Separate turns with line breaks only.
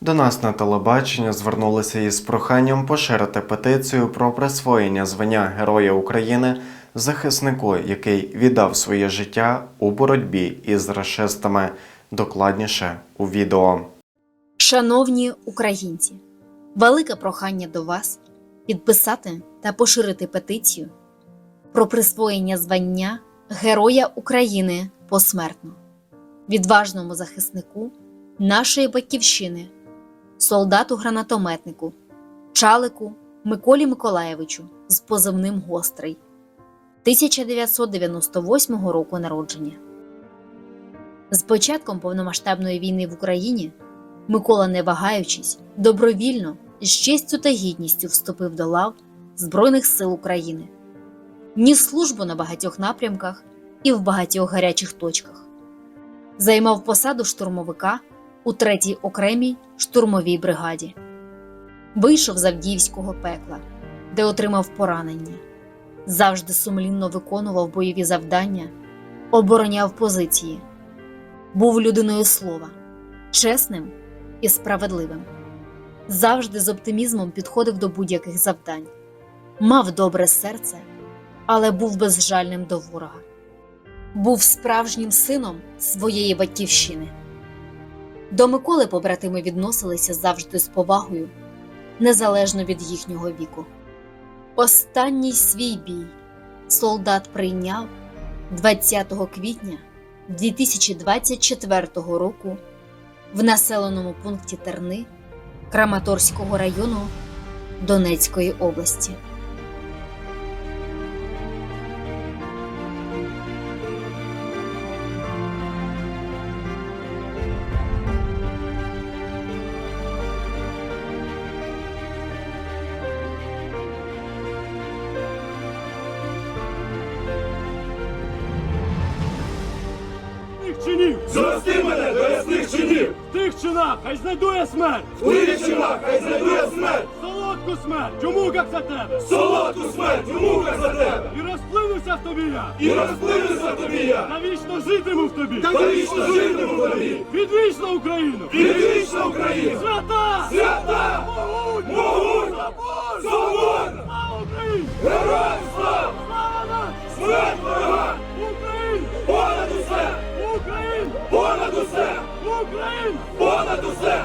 До нас на телебачення звернулися із проханням поширити петицію про присвоєння звання Героя України захиснику, який віддав своє життя у боротьбі із расистами. Докладніше у відео.
Шановні українці, велике прохання до вас підписати та поширити петицію про присвоєння звання Героя України посмертно, відважному захиснику нашої батьківщини, солдату-гранатометнику, Чалику Миколі Миколаєвичу з позивним Гострий 1998 року народження. З початком повномасштабної війни в Україні Микола, не вагаючись, добровільно з честю та гідністю вступив до лав Збройних сил України, ніс службу на багатьох напрямках і в багатьох гарячих точках, займав посаду штурмовика у 3-й окремій штурмовій бригаді, вийшов з Авдіївського пекла, де отримав поранення, завжди сумлінно виконував бойові завдання, обороняв позиції, був людиною слова, чесним і справедливим. Завжди з оптимізмом підходив до будь-яких завдань, мав добре серце, але був безжальним до ворога. Був справжнім сином своєї батьківщини. До Миколи побратими відносилися завжди з повагою, незалежно від їхнього віку. Останній свій бій солдат прийняв 20 квітня 2024 року в населеному пункті Терни Краматорського району Донецької області.
Чинів!
Зрости мене до ясних чинів!
В тих чинах хай знайду я смерть!
У їх чинах хай знайдує смерть!
Солодку смерть! Чому як за тебе?
Солодку смерть у муках за тебе!
І розплинуся в тобі я!
І розплинуся в тобі я!
Навічно житиму в тобі!
Та вічно житиму в тобі!
Відвічна Україну!
Відвічна Україна!
Свята!
Свята!
Могутня!
Могутня!
Україн!
Понад усе!